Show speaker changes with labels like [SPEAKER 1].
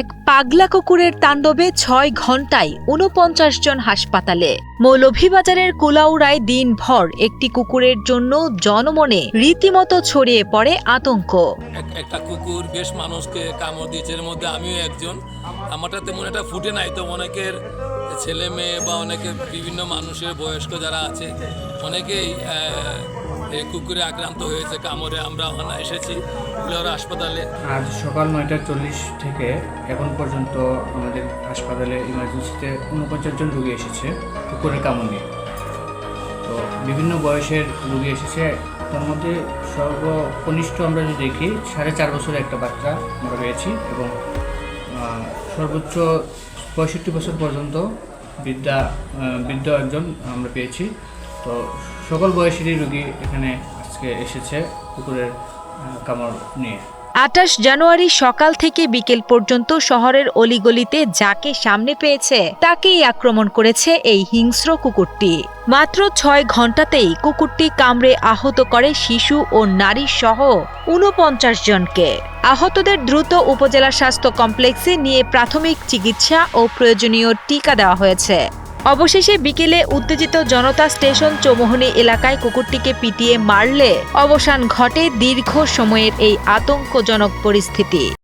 [SPEAKER 1] এক পাগলা কুকুরের তাণ্ডবে ছয় ঘন্টায় উনপঞ্চাশ জন হাসপাতালে। মৌলভীবাজারের কুলাউড়ায় দিনভর একটি কুকুরের জন্য জনমনে রীতিমতো ছড়িয়ে পড়ে আতঙ্ক।
[SPEAKER 2] একটা কুকুর বেশ মানুষকে কামড় দিয়েছে, এর মধ্যে আমিও একজন। আমারটা তেমন একটা ফুটে নাই, তো অনেকের ছেলে মেয়ে বা অনেকের বিভিন্ন মানুষের বয়স্ক যারা আছে, অনেকেই কুকুরে আক্রান্ত হয়েছে, কামড়ে আমরা ওখানে এসেছি কুলার হাসপাতালে।
[SPEAKER 3] আজ সকাল নয়টা চল্লিশ থেকে এখন পর্যন্ত আমাদের হাসপাতালে ইমার্জেন্সিতে উনপঞ্চাশ জন রুগী এসেছে কুকুরের কামড় তো বিভিন্ন বয়সের রুগী এসেছে, তার মধ্যে সর্বকনিষ্ঠ আমরা যদি দেখি, সাড়ে চার বছরের একটা বাচ্চা আমরা পেয়েছি এবং সর্বোচ্চ পঁয়ষট্টি বছর পর্যন্ত বৃদ্ধা বৃদ্ধ একজন আমরা পেয়েছি। তো সকল বয়সেরই রুগী এখানে আজকে এসেছে কুকুরের কামড় নিয়ে।
[SPEAKER 1] আটাশ জানুয়ারি সকাল থেকে বিকেল পর্যন্ত শহরের অলিগলিতে যাকে সামনে পেয়েছে, তাকেই আক্রমণ করেছে এই হিংস্র কুকুরটি। মাত্র ছয় ঘন্টাতেই কুকুরটি কামড়ে আহত করে শিশু ও নারী সহ উনপঞ্চাশ জনকে। আহতদের দ্রুত উপজেলা স্বাস্থ্য কমপ্লেক্সে নিয়ে প্রাথমিক চিকিৎসা ও প্রয়োজনীয় টিকা দেওয়া হয়েছে। অবশেষে বিকেলে উত্তেজিত জনতা স্টেশন চৌমোহনী এলাকায় কুকুরটিকে পিটিয়ে মারলে অবসান ঘটে দীর্ঘ সময়ের এই আতঙ্কজনক পরিস্থিতি।